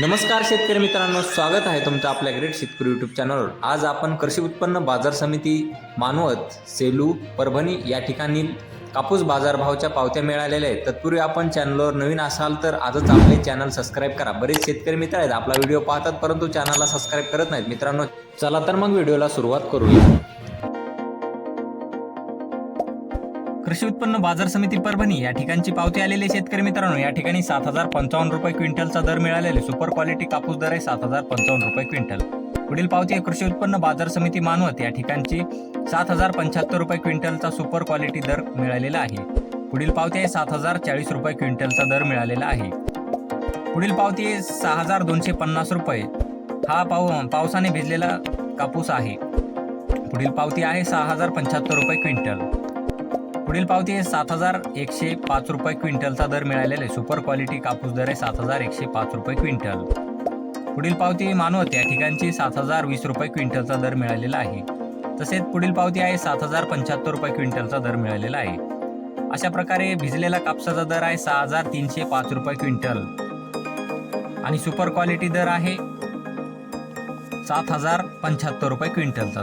नमस्कार शेतकरी मित्रांनो स्वागत आहे तुमचं आपल्या ग्रेट शेतकरी यूट्यूब चॅनलवर आज आपण कृषी उत्पन्न बाजार समिती मानवत सेलू परभणी या ठिकाणी कापूस बाजारभावच्या पावत्या मिळालेल्या आहेत. तत्पूर्वी आपण चॅनलवर नवीन असाल तर आजच आपले चॅनल सबस्क्राईब करा. बरेच शेतकरी मित्र आहेत आपला व्हिडिओ पाहतात परंतु चॅनलला सबस्क्राईब करत नाहीत. मित्रांनो चला तर मग व्हिडिओला सुरुवात करूया. कृषी उत्पन्न बाजार समिती परभणी या ठिकाणची पावती आलेले शेतकरी मित्रांनो या ठिकाणी सात हजार पंचावन्न रुपये क्विंटलचा दर मिळालेले सुपर क्वालिटी कापूस दर आहे सात हजार पंचावन्न रुपये क्विंटल. पुढील पावती आहे कृषी उत्पन्न बाजार समिती मानवत. या ठिकाणची सात हजार पंच्याहत्तर रुपये क्विंटलचा सुपर क्वालिटी दर मिळालेला आहे. पुढील पावती आहे सात हजार चाळीस रुपये क्विंटलचा दर मिळालेला आहे. पुढील पावती आहे सहा हजार दोनशे पन्नास रुपये. हा पाऊ पावसाने भिजलेला कापूस आहे. पुढील पावती आहे सहा हजार पंच्याहत्तर रुपये क्विंटल. पुढील पावती आहे सात हजार एकशे पाच रुपये क्विंटलचा दर मिळालेला. आहे सुपर क्वालिटी कापूस दर आहे सात हजार एकशे पाच रुपये क्विंटल. पुढील पावती मानवत. या ठिकाणची सात हजार वीस रुपये क्विंटलचा दर मिळालेला आहे. तसेच पुढील पावती आहे सात हजार पंच्याहत्तर रुपये क्विंटलचा दर मिळालेला आहे. अशा प्रकारे भिजलेला कापसाचा दर आहे सहा हजार तीनशे पाच रुपये क्विंटल. आणि सुपर क्वालिटी दर आहे सात हजार पंच्याहत्तर रुपये क्विंटलचा दर.